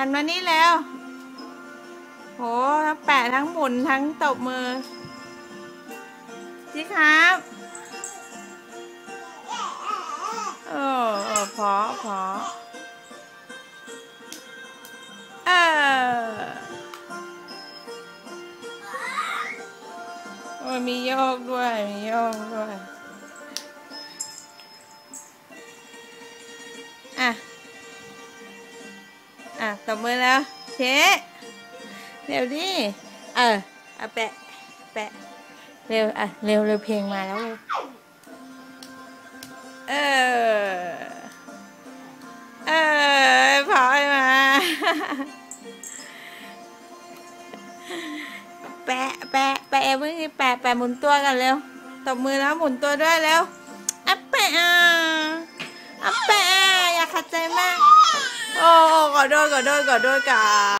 หันมานี่แล้ว โหทั้งแปะทั้งหมุนทั้งตบมือสิครับเออเออพอพอเออโอ้มีโยกด้วย มีโยกด้วย อะอะ ตบมือแล้วเชะเร็วดิเออเอาแปะแปะเร็วอะเร็วเร็วเพลงมาแล้วเออเออพอยมาแปะแปะแปะเมือแปะแปะหมุนตัวกันเร็วตบมือแล้วหมุนตัวด้วยเร็วอะแปะ ขัดใจมากโอ้ขอโทษขอโทษขอโทษกับ